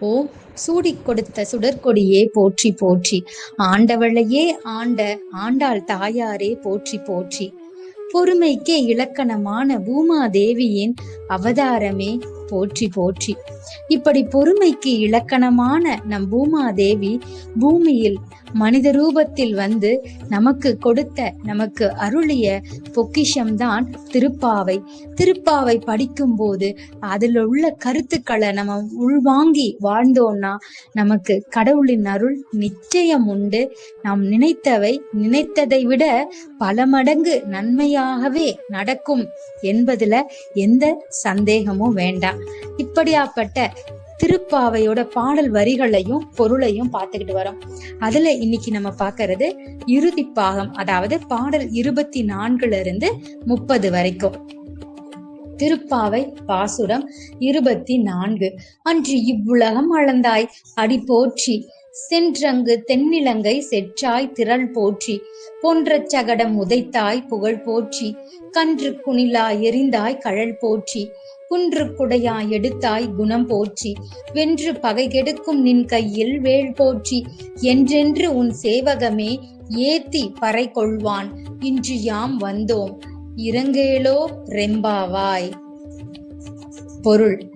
ஓ சூடிக் கொடுத்த சுடற்கொடியே போற்றி போற்றி. ஆண்டவளையே ஆண்ட ஆண்டாள் தாயாரே போற்றி போற்றி. பொறுமைக்கே இலக்கணமான பூமாதேவியின் அவதாரமே போற்றி போற்றி. இப்படி பொறுமைக்கு இலக்கணமான நம் பூமாதேவி பூமியில் மனித ரூபத்தில் வந்து நமக்கு கொடுத்த நமக்கு அருளிய பொக்கிஷம்தான் திருப்பாவை. திருப்பாவை படிக்கும்போது அதில் உள்ள கருத்துக்களை நம்ம உள்வாங்கி வாழ்ந்தோம்னா நமக்கு கடவுளின் அருள் நிச்சயம் உண்டு. நாம் நினைத்தவை நினைத்ததை விட பல மடங்கு நன்மையாகவே நடக்கும் என்பதுல எந்த சந்தேகமும் வேண்டாம். இப்படியாப்பட்ட திருப்பாவையோட பாடல் வரிகளையும் பொருளையும் பார்த்துக்கிட்டு வரோம். அதுல இன்னைக்கு நம்ம பாக்குறது இறுதி பாகம் அதாவது பாடல் இருபத்தி நான்குல இருந்து முப்பது வரைக்கும். திருப்பாவை பாசுரம் இருபத்தி நான்கு. அன்று இவ்வுலகம் அளந்தாய் அடி போற்றி. சென்றங்கு தென்னிலங்கை செற்றாய் திரள் போற்றி. போன்ற சகடம் உதைத்தாய் புகழ் போற்றி. கன்று குணிலா எரிந்தாய் கழல் போற்றி. குன்று குடையா எடுத்தாய் குணம் போற்றி. வென்று பகை கெடுக்கும் நின் கையில் வேள் போற்றி. என்றென்று உன் சேவகமே ஏத்தி பறை கொள்வான். இன்று யாம் வந்தோம். இரங்கேலோ ரெம்பாவாய். பொருள்.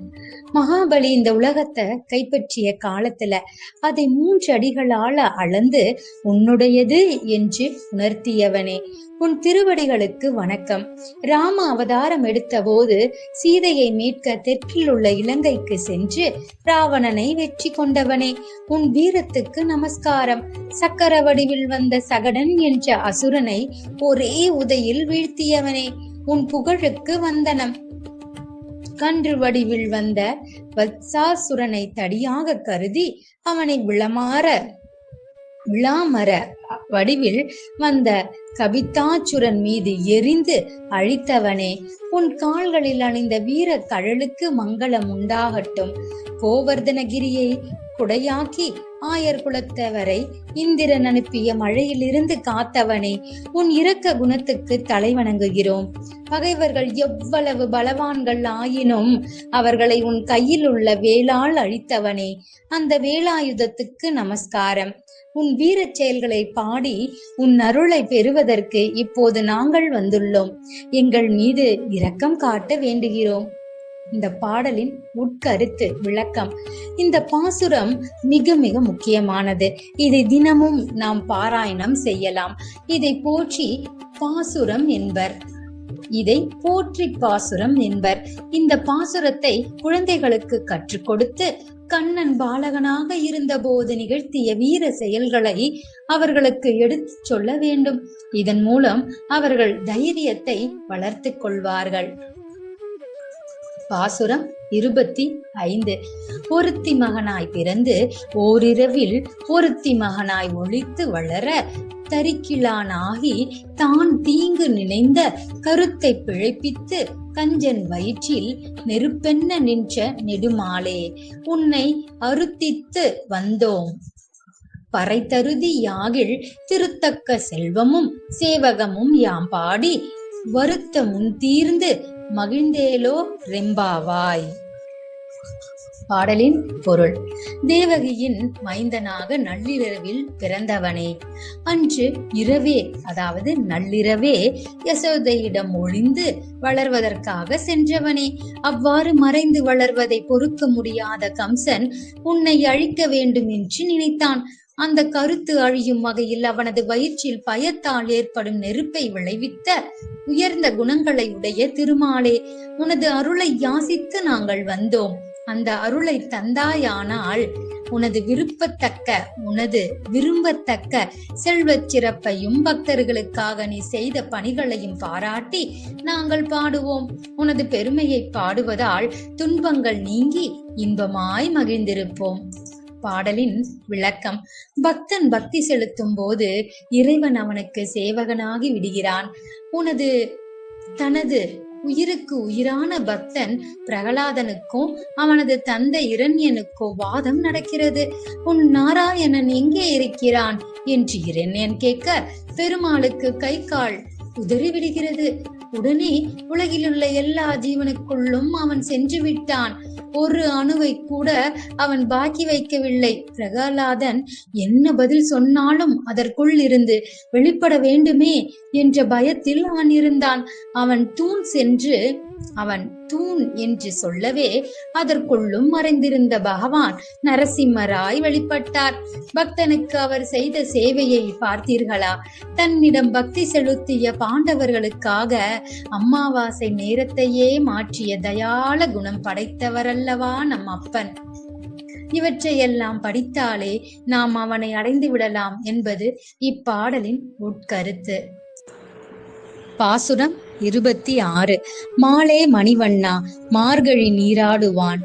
மகாபலி இந்த உலகத்தை கைப்பற்றிய காலத்துல அதை மூன்று அடிகளால அளந்து உன்னுடையது என்று உணர்த்தியவனே. உன் திருவடிகளுக்கு வணக்கம். ராம அவதாரம் எடுத்த போது சீதையை மீட்க தெற்கில் உள்ள இலங்கைக்கு சென்று ராவணனை வெற்றி கொண்டவனே. உன் வீரத்துக்கு நமஸ்காரம். சக்கர வடிவில் வந்த சகடன் என்ற அசுரனை ஒரே உதையில் வீழ்த்தியவனே. உன் புகழுக்கு வந்தனம். கன்று வடிவில் வந்த வத்சாசுரனை தடியாக கருதி அவனை விளமாற விளாமர வடிவில் வந்த கவிதாச்சுரன் மீது எரிந்து அழித்தவனே. உன் கால்களில் அணிந்த வீர கழலுக்கு மங்களம் உண்டாகட்டும். கோவர்தனகிரியை குடையாக்கி ஆயர் குலத்தவரை இந்திரன் அனுப்பிய மழையிலிருந்து காத்தவனே உன் இரக்க குணத்துக்கு தலை வணங்குகிறோம். பகைவர்கள் எவ்வளவு பலவான்கள் ஆயினும் அவர்களை உன் கையில் உள்ள வேளால் அழித்தவனே அந்த வேலாயுதத்துக்கு நமஸ்காரம். உன் வீரச் செயல்களை பாடி உன் அருளை பெறுவதற்கு இப்போது நாங்கள் வந்துள்ளோம். எங்கள் மீது இரக்கம் காட்ட வேண்டுகிறோம். இந்த பாடலின் உட்கருத்து விளக்கம். இந்த பாசுரம் மிக மிக முக்கியமானது. இதை தினமும் நாம் பாராயணம் செய்யலாம். இதை போற்றி பாசுரம் என்பர். இதை போற்றி பாசுரம் என்பர். இந்த பாசுரத்தை குழந்தைகளுக்கு கற்றுக் கொடுத்து கண்ணன் பாலகனாக இருந்தபோது நிகழ்த்திய வீர செயல்களை அவர்களுக்கு எடுத்துச் சொல்ல வேண்டும். இதன் மூலம் அவர்கள் தைரியத்தை வளர்த்துக் கொள்வார்கள். பாசுரம் இருபத்தி ஐந்து. ஒருத்தி மகனாய் பிறந்து ஓரிரவில் ஒருத்தி மகனாய் ஒழித்து வளர தரிக்கிலானாகி தான் தீங்கு நினைந்த கருத்தை பிழைப்பித்து கஞ்சன் வயிற்றில் நெருப்பென்ன நின்ற நெடுமாலே உன்னை அருத்தித்து வந்தோம். பறைத்தருதி யாகில் திருத்தக்க செல்வமும் சேவகமும் யாம் பாடி வருத்த முன் தீர்ந்து மகிழ்ந்தேலோ ரெம்பாவாய். பாடலின் பொருள். தேவகியின் மைந்தனாக நள்ளிரவில் பிறந்தவனே. அன்று இரவே அதாவது நள்ளிரவே யசோதையிடம் ஒளிந்து வளர்வதற்காக சென்றவனே. அவ்வாறு மறைந்து வளர்வதை பொறுக்க முடியாத கம்சன் உன்னை அழிக்க வேண்டும் என்று நினைத்தான். அந்த கருத்து அழியும் வகையில் அவனது வயிற்றில் பயத்தால் ஏற்படும் நெருப்பை விளைவித்த உயர்ந்த குணங்களை உடைய திருமாலே உனது அருளை யாசித்து நாங்கள் வந்தோம். அந்த அருளை தந்தாயானால் உனது விருப்பத்தக்க உனது விரும்பத்தக்க செல்வச் சிறப்பையும் பக்தர்களுக்காக நீ செய்த பணிகளையும் பாராட்டி நாங்கள் பாடுவோம். உனது பெருமையை பாடுவதால் துன்பங்கள் நீங்கி இன்பமாய் மகிழ்ந்திருப்போம். பாடலின் விளக்கம். பக்தன் பக்தி செலுத்தும் போது இறைவன் அவனுக்கு சேவகனாகி விடுகிறான். உனது தனது உயிருக்கு உயிரான பக்தன் பிரகலாதனுக்கும் அவனது தந்தை இரண்யனுக்கோ வாதம் நடக்கிறது. உன் நாராயணன் எங்கே இருக்கிறான்? என்று இரண்யன் கேட்க பெருமாளுக்கு கை கால் உதறி விடுகிறது உடனே உலகிலுள்ள எல்லா ஜீவனுக்குள்ளும் அவன் சென்று விட்டான். ஒரு அணுவை கூட அவன் பாக்கி வைக்கவில்லை. பிரகலாதன் என்ன பதில் சொன்னாலும் அதற்குள் இருந்து வெளிப்பட வேண்டுமே என்ற பயத்தில் அவன் இருந்தான் அவன் தூண் சென்று அவன் தூண் என்று சொல்லவே அதற்குள்ளும் மறைந்திருந்த பகவான் நரசிம்மராய் வெளிப்பட்டார் பக்தனுக்கு அவர் செய்த சேவையை பார்த்தீர்களா? தன்னிடம் பக்தி செலுத்திய பாண்டவர்களுக்காக அம்மாவாசை நேரத்தையே மாற்றிய தயால குணம் படைத்தவரல்லவா நம் அப்பன். இவற்றையெல்லாம் படித்தாலே நாம் அவனை அடைந்து விடலாம் என்பது இப்பாடலின் உட்கருத்து. பாசுரம் இருபத்தி ஆறு மாலே மணிவண்ணா மார்கழி நீராடுவான்.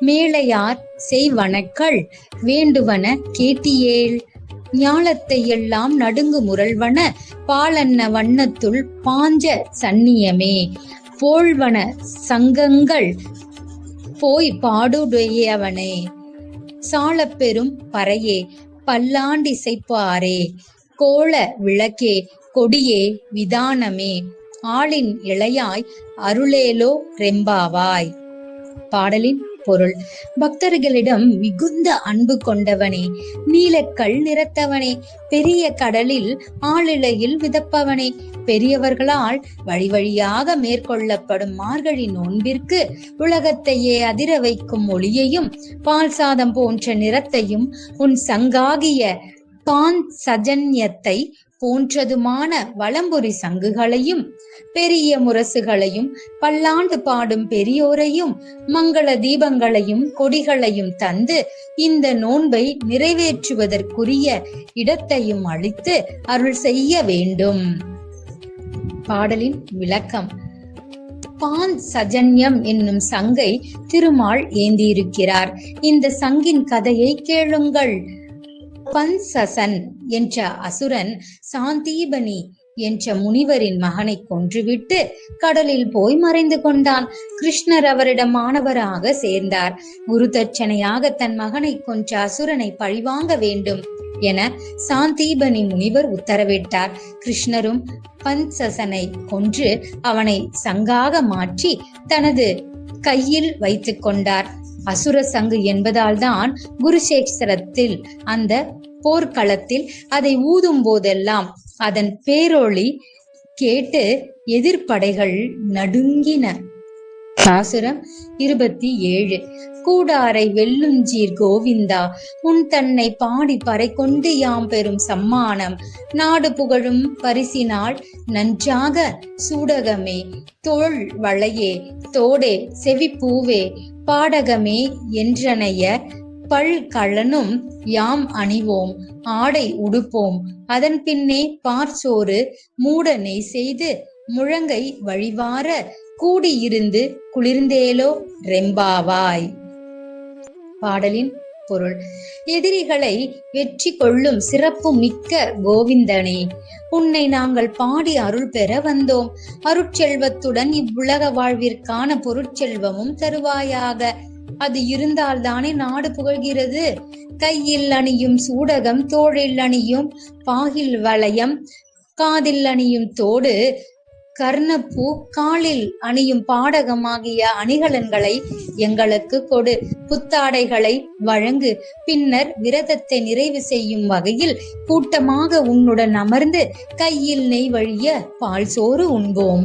மேலையார் செய்வனக்கள் வேண்டுவன கேட்டியேள் ஞாலத்தை எல்லாம் நடுங்கு முரள்வன பாலன்ன வண்ணத்துள் பாஞ்ச சந்நியமே போழ்வன சங்கங்கள் போய் பாடுடையவனே. சாலப்பெரும் பறையே பல்லாண்டிசைப்பாரே. கோல விளக்கே கொடியே விதானமே. ஆளின் இளையாய் அருளேலோ ரெம்பாவாய். பாடலின் பொருள் பக்தர்களிடம் மிகுந்த அன்பு கொண்டவனே நீலக்கல் நிறத்தவனே பெரிய கடலில் ஆளிலையில் விதப்பவனே பெரியவர்களால் வழி வழியாக மேற்கொள்ளப்படும் மார்கழி நோன்பிற்கு உலகத்தையே அதிர வைக்கும் ஒளியையும் பால் சாதம் போன்ற நிறத்தையும் உன் சங்காகிய பான் சஜன்யத்தை போன்றதுமான வலம்புரி சங்குகளையும் பெரிய முரசுகளையும் பல்லாண்டு பாடும் பெரியோரையும் மங்கள தீபங்களையும் கொடிகளையும் தந்து இந்த நோன்பை நிறைவேற்றுவதற்குரிய இடத்தையும் அளித்து அருள் செய்ய வேண்டும். பாடலின் விளக்கம். பான் சஜன்யம் என்னும் சங்கை திருமால் ஏந்தியிருக்கிறார். இந்த சங்கின் கதையை கேளுங்கள். பன்சசன் என்ற அசுரன் சாந்தீபனி என்ற முனிவரின் மகனை கொன்றுவிட்டு கடலில் போய் மறைந்து கொண்டான். கிருஷ்ணர் அவரிடம் மாணவராக சேர்ந்தார். குரு தட்சணையாக தன் மகனை கொன்ற அசுரனை பழிவாங்க வேண்டும் என சாந்தீபனி முனிவர் உத்தரவிட்டார். கிருஷ்ணரும் பன்சசனை கொன்று அவனை சங்காக மாற்றி தனது கையில் வைத்துக் கொண்டார். அசுர சங்கு என்பதால் தான் குருசேஸ்வரத்தில் அந்த போர்க்களத்தில் அதை ஊதும் போதெல்லாம் அதன் பேரொளி கேட்டு எதிர்ப்படைகள் நடுங்கின. பாசுரம் இருபத்தி ஏழு. கூடாரை வெல்லுஞ்சீர் கோவிந்தா உன் தன்னை பாடி பறை கொண்டு யாம் பெறும் சம்மானம். நாடு புகழும் பரிசினால் நன்றாக சூடகமே தோள் வளையே தோடே செவிப்பூவே பாடகமே என்றனைய பல்கலனும் யாம் அணிவோம் ஆடை உடுப்போம். அதன் பின்னே பார்சோறு மூடனை செய்து முழங்கை வழிவார கூடியிருந்து குளிர்ந்தேலோ ரெம்பாவாய். பாடலின் பொருள். எதிரிகளை வெற்றி கொள்ளும் சிறப்பு மிக்க கோவிந்தனே உன்னை நாங்கள் பாடி அருள் பெற வந்தோம். அருட்செல்வத்துடன் இவ்வுலக வாழ்விற்கான பொருட்செல்வமும் தருவாயாக. அது இருந்தால்தானே நாடு புகழ்கிறது. கையில் அணியும் சூடகம் தோளில் அணியும் பாகில் வளையம் காதில் அணியும் தோடு கர்ணப்பூ காலில் அணியும் பாடகமாகிய அணிகலன்களை எங்களுக்கு கொடு. புத்தாடைகளை வழங்கு. பின்னர் விரதத்தை நிறைவு செய்யும் வகையில் கூட்டமாக உன்னுடன் அமர்ந்து கையில் நெய் வழிய பால் சோறு உண்போம்.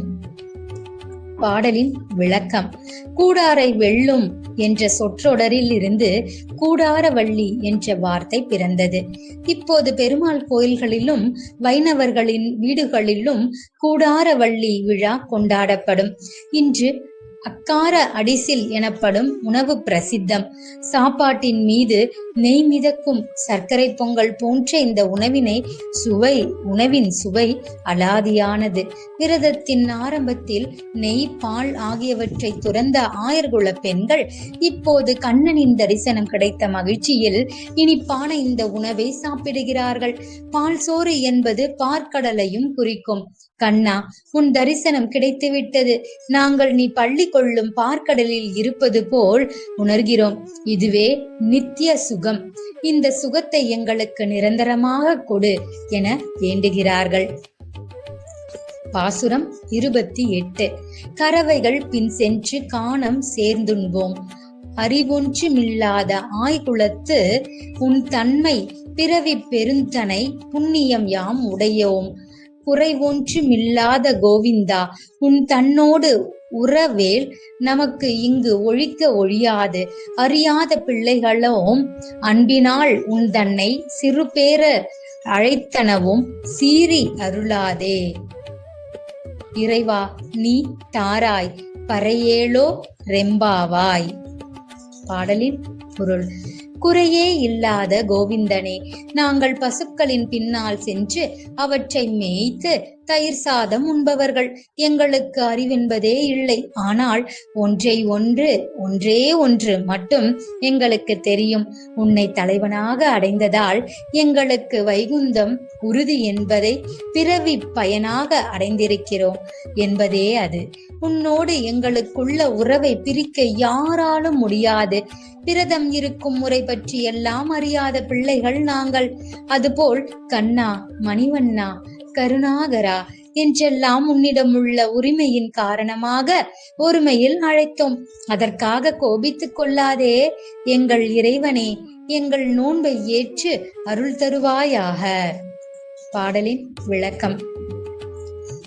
பாடலின் விளக்கம். கூடாரை வெல்லும் என்ற சொற்றொடரில் இருந்து கூடாரவள்ளி என்ற வார்த்தை பிறந்தது. இப்போது பெருமாள் கோயில்களிலும் வைணவர்களின் வீடுகளிலும் கூடாரவள்ளி விழா கொண்டாடப்படும். இன்று அக்கார அடிசில் எனப்படும் உணவு பிரசித்தம். சாப்பாட்டின் மீது நெய் மிதக்கும் சர்க்கரை பொங்கல் போன்ற இந்த உணவினை சுவை உணவின் சுவை அலாதியானது. விரதத்தின் ஆரம்பத்தில் நெய் பால் ஆகியவற்றை துறந்த ஆயர்குல பெண்கள் இப்போது கண்ணனின் தரிசனம் கிடைத்த மகிழ்ச்சியில் இனிப்பான இந்த உணவை சாப்பிடுகிறார்கள். பால் சோறு என்பது பார்க்கடலையும் குறிக்கும். கண்ணா உன் தரிசனம் கிடைத்துவிட்டது. நாங்கள் நீ பள்ளி கொள்ளும் பார்க்கடலில் இருப்பது போல் உணர்கிறோம். இதுவே நித்திய சுகம். இந்த சுகத்தை எங்களுக்கு நிரந்தரமாக கொடு என வேண்டுகிறார்கள். பாசுரம் இருபத்தி எட்டு. கறவைகள் பின் சென்று காணம் சேர்ந்துண்போம். அறிவொன்றுமில்லாத ஆய்குலத்து உன் தன்மை பிறவி பெருந்தனை புண்ணியம் யாம் உடையோம். குறைவொன்றுமில்லாத கோவிந்தா உன் தன்னோடு உறவேல் நமக்கு இங்கு ஒழிக்க ஒழியாது. அறியாத பிள்ளைகளும் அன்பினால் உன் தன்னை சிறு பேர அழைத்தனவும் சீறி அருளாதே. இறைவா நீ தாராய் பறையேளோ ரெம்பாவாய். பாடலின் பொருள் குறையே இல்லாத கோவிந்தனே. நாங்கள் பசுக்களின் பின்னால் சென்று அவற்றை மேய்த்து தயிர் சாதம் உண்பவர்கள். எங்களுக்கு அறிவென்பதே இல்லை. ஆனால் ஒன்றை ஒன்று ஒன்றே ஒன்று மட்டும் எங்களுக்கு தெரியும். உன்னை தலைவனாக அடைந்ததால் எங்களுக்கு வைகுந்தம் உறுதி என்பதை பிறவி பயனாக அடைந்திருக்கிறோம் என்பதே அது. உன்னோடு எங்களுக்குள்ள உறவை பிரிக்க யாராலும் முடியாது. விரதம் இருக்கும் முறை பற்றி எல்லாம் அறியாத பிள்ளைகள் நாங்கள். அதுபோல் கண்ணா மணிவண்ணா கருணாகரா என்றெல்லாம் உன்னிடமுள்ள உரிமையின் காரணமாக ஒருமையில் அழைத்தோம். அதற்காக கோபித்துக் கொள்ளாதே எங்கள் இறைவனே எங்கள் நோன்பை ஏற்று அருள் தருவாயாக. பாடலின் விளக்கம்.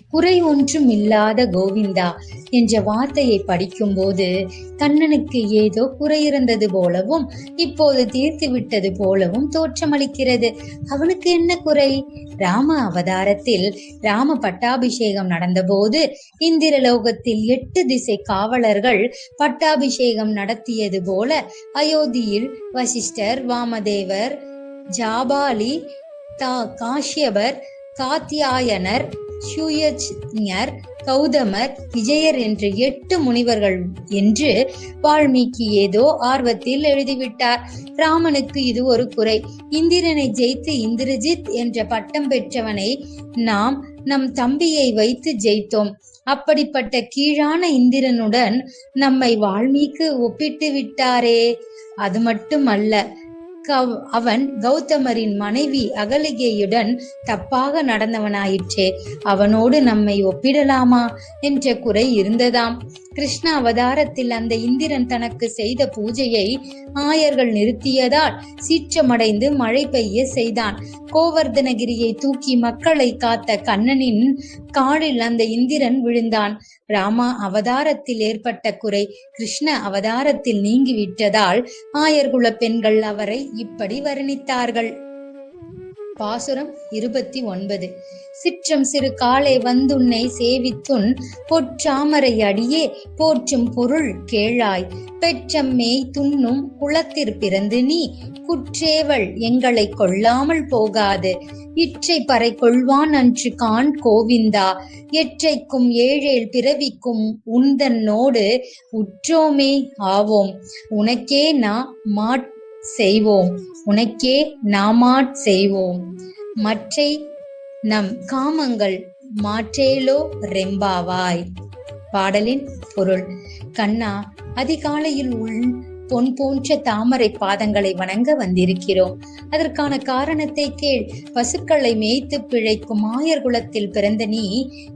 குறை ஒன்றும் இல்லாத கோவிந்தா என்ற வார்த்தையை படிக்கும்போது கண்ணனுக்கு ஏதோ குறையிருந்தது போலவும் இப்போது தீர்த்து விட்டது போலவும் தோற்றமளிக்கிறது. அவனுக்கு என்ன குறை? ராம அவதாரத்தில் ராம பட்டாபிஷேகம் நடந்தபோது இந்திரலோகத்தில் எட்டு திசை காவலர்கள் பட்டாபிஷேகம் நடத்தியது போல அயோத்தியில் வசிஷ்டர் வாமதேவர் ஜாபாலி தா காஷ்யபர் காத்தியாயனர் சுயஜ்ஞர் கௌதமர் விஜயர் என்று எட்டு முனிவர்கள் என்று வால்மீகி ஏதோ ஆர்வத்தில் எழுதிவிட்டார். ராமனுக்கு இது ஒரு குறை. இந்திரனை ஜெயித்து இந்திரஜித் என்ற பட்டம் பெற்றவனை நாம் நம் தம்பியை வைத்து ஜெயித்தோம். அப்படிப்பட்ட கீழான இந்திரனுடன் நம்மை வால்மீக்கு ஒப்பிட்டு விட்டாரே. அது மட்டும் அல்ல அவன் கௌதமரின் மனைவி அகலிகையுடன் தப்பாக நடந்தவனாயிற்றே. அவனோடு நம்மை ஒப்பிடலாமா? என்ற குறை இருந்ததாம். கிருஷ்ண அவதாரத்தில் அந்த இந்திரன் தனக்கு செய்த பூஜையை ஆயர்கள் நிறுத்தியதால் சீற்றமடைந்து மழை பெய்ய செய்தான். கோவர்தனகிரியை தூக்கி மக்களை காத்த கண்ணனின் காலில் அந்த இந்திரன் விழுந்தான். ராமா அவதாரத்தில் ஏற்பட்ட குறை கிருஷ்ண அவதாரத்தில் நீங்கிவிட்டதால் ஆயர்குல பெண்கள் அவரை இப்படி வர்ணித்தார்கள். பாசுரம் இருபத்தி ஒன்பது. சிற்றம் சிறு காலை வந்துன்னை சேவித்துன் பொற்றாமரை அடியே போற்றும் பொருள் கேளாய். பெற்றம்மே துண்ணும் குளத்திற் பிறந்து நீ குற்றேவள் எங்களை கொள்ளாமல் போகாது. இற்றை பறை கொள்வான் அன்று கான் கோவிந்தா. எற்றைக்கும் ஏழேல் பிறவிக்கும் உந்தன்னோடு உற்றோமே ஆவோம். உனக்கே நான் மாட் செய்வோம். உனக்கே நாமாட் செய்வோம். மற்றை நம் காமங்கள் மாற்றேலோ ரெம்பாவாய். பாடலின் பொருள் கண்ணா அதிகாலையில் உள் பொன் போன்ற தாமரை பாதங்களை வணங்க வந்திருக்கிறோம். அதற்கான காரணத்தை கேள். பசுக்களை மேய்த்து பிழைக்கும் ஆயர் குலத்தில் பிறந்த நீ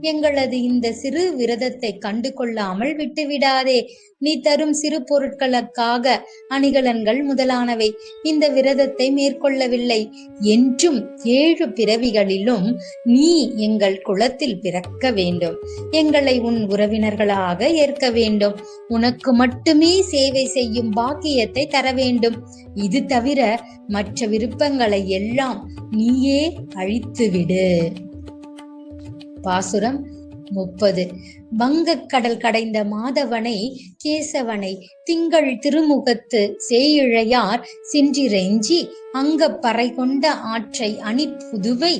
எங்களது இந்த சிறு விரதத்தை கண்டு கொள்ளாமல் விட்டுவிடாதே. நீ தரும் சிறு பொருட்களுக்காக அணிகலன்கள் முதலானவை. இந்த விரதத்தை மேற்கொள்ளவில்லை. என்றும் ஏழு பிறவிகளிலும் நீ எங்கள் குலத்தில் பிறக்க வேண்டும். எங்களை உன் உறவினர்களாக ஏற்க வேண்டும். உனக்கு மட்டுமே சேவை செய்யும் பாக்கியத்தை தர வேண்டும். இது தவிர மற்ற விருப்பங்களை எல்லாம் நீயே அழித்துவிடு பாசுரம் முப்பது. வங்கக் கடல் கடைந்த மாதவனை கேசவனை திங்கள் திருமுகத்து சேயிழையார் சென்றிறைஞ்சி அங்கப் பறை கொண்ட ஆற்றை அணி புதுவை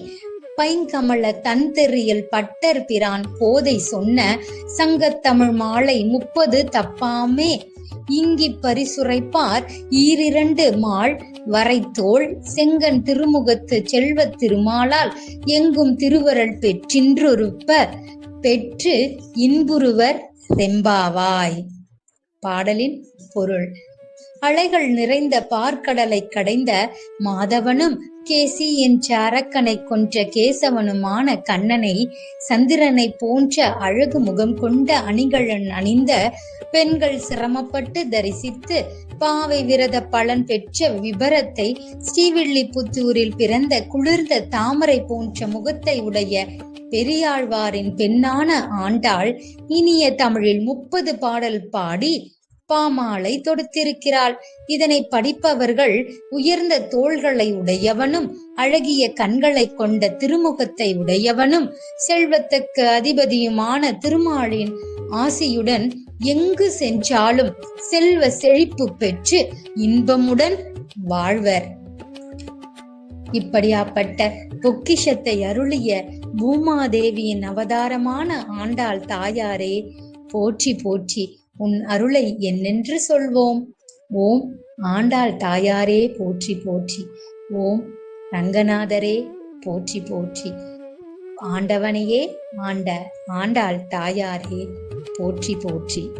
பைங்கமல தன்தெறியல் பட்டர் பிரான் போதை சொன்ன சங்கத்தமிழ் மாலை முப்பது தப்பாமே. இங்கி பரிசுரைப்பார் ஈரிரண்டு மாள் வரைத்தோள் செங்கன் திருமுகத்து செல்வத் திருமாலால் எங்கும் திருவருள் பெற்றின்றொருப்ப பெற்று இன்புருவர் செம்பாவாய். பாடலின் பொருள். அலைகள் நிறைந்த பார்க்கடலை கடைந்த மாதவனும் கேசி என்ற அரக்கனை கொன்ற கேசவனுமான கண்ணனை சந்திரனை போன்ற அழகு முகம் கொண்ட அணிகலன் அணிந்த பெண்கள் சிரமப்பட்டு தரிசித்து பாவை விரத பலன் பெற்ற விபரத்தை ஸ்ரீவில்லிபுத்தூரில் பிறந்த குளிர்ந்த தாமரை போன்ற முகத்தை உடைய பெரியாழ்வாரின் பெண்ணான ஆண்டாள் இனிய தமிழில் முப்பது பாடல் பாடி பாமாலை தொடுத்திருக்கிறாள். இதனை படிப்பவர்கள் உயர்ந்த தோள்களை உடையவனும் அழகிய கண்களை கொண்ட திருமுகத்தை உடையவனும் செல்வத்துக்கு அதிபதியுமான திருமாலின் ஆசியுடன் எங்கு சென்றாலும் செல்வ செழிப்பு பெற்று இன்பமுடன் வாழ்வர். இப்படியாப்பட்ட பொக்கிஷத்தை அருளிய பூமாதேவியின் அவதாரமான ஆண்டாள் தாயாரே போற்றி போற்றி உன் அருளை என்னென்று சொல்வோம்? ஓம் ஆண்டாள் தாயாரே போற்றி போற்றி. ஓம் ரங்கநாதரே போற்றி போற்றி. ஆண்டவனையே ஆண்ட ஆண்டாள் தாயாரே போற்றி போற்றி.